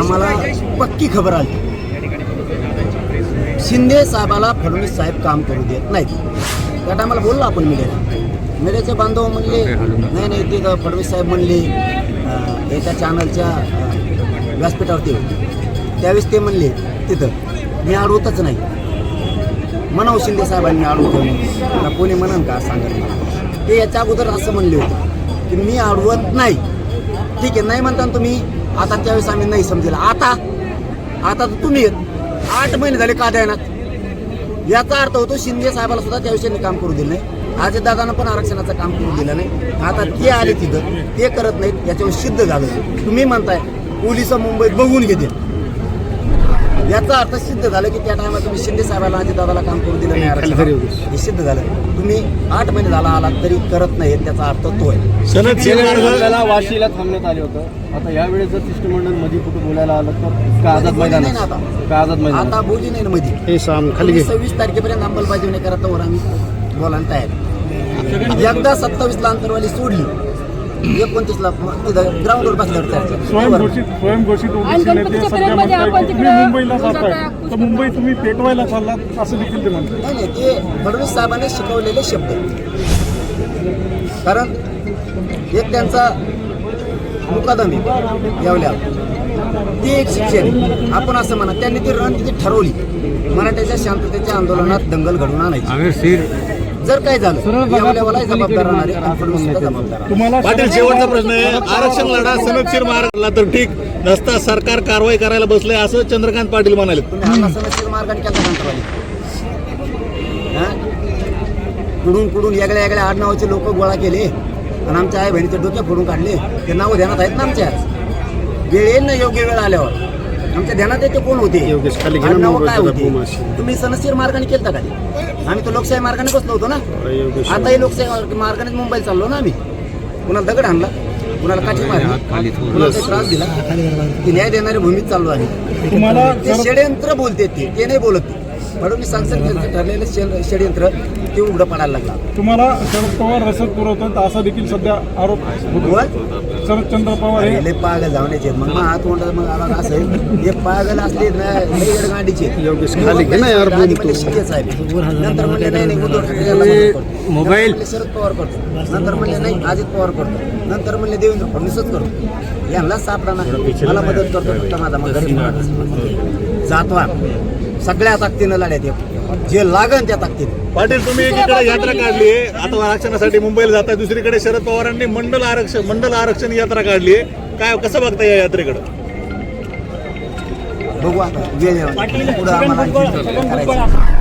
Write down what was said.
आम्हाला पक्की खबर आली. शिंदे साहेबाला फडणवीस साहेब काम करू देत नाहीत. त्या टायमाला बोललो आपण मीडियाला. मीडियाचे बांधव म्हणले नाही नाही ते फडणवीस साहेब म्हणले एका चॅनलच्या व्यासपीठावरती होते. त्यावेळेस ते म्हणले तिथं मी अडवतच नाही. म्हणावं शिंदे साहेबांनी अडवतो कोणी म्हणन का सांगत ते याच्या अगोदर असं म्हणले होते की मी अडवत नाही. ठीक आहे नाही म्हणता ना तुम्ही आता त्यावेळेस आम्ही नाही समजेल. आता आता तर तुम्ही आठ महिने झाले का द्यायनात याचा अर्थ होतो शिंदे साहेबाला सुद्धा त्या काम करू दिलं नाही. अजित दादानं पण आरक्षणाचं काम करू दिलं नाही. आता ते आले तिथं ते करत नाहीत याच्यावर सिद्ध झालं. तुम्ही म्हणताय पोलीस मुंबईत बघून घेतील. याचा अर्थ सिद्ध झालं की त्या टायमाला तुम्ही शिंदे साहेबाला दादाला काम करू दिलं नाही. हे सिद्ध झालं. तुम्ही आठ महिने झाला आलात तरी करत नाही त्याचा अर्थ तो आहे. वाशीला थांबण्यात आले होतं. आता यावेळेस जर शिष्टमंडळमध्ये कुठे बोलायला आलं तर का आझाद बोलली नाही ना मैदान आता. आझाद मैदान आता बोलली नाही ना मध्ये हे साम खाली घे. सव्वीस तारखेपर्यंत अंमलबजावणी करत वर आम्ही. बोलायला तयार. एकदा सत्तावीसला अंतरवाली सोडली. एकोणतीसला तिथं ग्राउंडवर बसल्यावर चर्चा. स्वयंघोषित स्वयंघोषित ओबीसी नेते सध्या म्हणताय की तुम्ही मुंबईला जाताय. तर मुंबई तुम्ही पेटवायला चाललात असं देखील ते म्हणतात. नाही नाही ते फडणवीस साहेबांनी शिकवलेले शब्द. कारण एक त्यांचा मुकादम आहे येवल्या ती एक शिक्षण आहे. आपण असं म्हणा त्यांनी ती रणनीती ठरवली. मराठ्याच्या शांततेच्या आंदोलनात दंगल घडवून आणायची. जर काय झालं जबाबदार राहणार. तुम्हाला पाटील शेवटचा प्रश्न आहे. आरक्षण लढा सनदशीर मार्गला तर ठीक नसता सरकार कारवाई करायला बसलंय असं चंद्रकांत पाटील म्हणाले. हा नसनशील मार्गाने हा? कुडून कुडून वेगळ्या वेगळ्या आडनावाचे लोक गोळा केले आणि आमच्या आई बहिणीचे डोके फोडून काढले. ते नाव ध्यानात आहेत ना आमच्या? वेळ येईल ना योग्य वेळ आल्यावर. आमच्या ध्यानात येते कोण होते? काय होते. तुम्ही सनसीर मार्गाने केलता का ते? आम्ही तो लोकशाही मार्गाने बसलो होतो ना. आताही लोकशाही मार्गाने मुंबईला चाललो ना आम्ही. कुणाला दगड आणला? कुणाला काठी मारली? कुणाला त्रास दिला? ती न्याय देणारी भूमीत चाललो आम्ही. तुम्हाला ते षडयंत्र बोलते ते. ते नाही बोलत ते फडणवीस सांगतात त्यांचं ठरलेलं षड- षडयंत्र ते उघडं पडायला लागला. तुम्हाला शरद पवार रसद पुरवतात असा देखील सध्या आरोप शरदचंद्र पवार हे पागल जावण्याचे मग मग हात तोंडात मग आला असं. आहे. हे पागल असले गांडीचे नंतर म्हणले नाही नाही उद्धव ठाकरे. मोबाईल. नंतर म्हणले शरद पवार करतो. नंतर म्हणले नाही अजित पवार करतो. नंतर म्हणले देवेंद्र फडणवीसच करतो. यांना सापडा ना. मला मदत करतो फक्त माझा मग गरीब माणूस. सगळ्या ताकदीनं लढ्यात येतो. जे लागन त्या ताकदीनं. पाटील तुम्ही एकीकडे यात्रा काढली आता आरक्षणासाठी मुंबईला जाताय. दुसरीकडे शरद पवारांनी मंडल आरक्षण मंडल आरक्षण यात्रा काढली काय कसं बघता या यात्रेकडे? बघू आता. वेळ. पुढं आम्हाला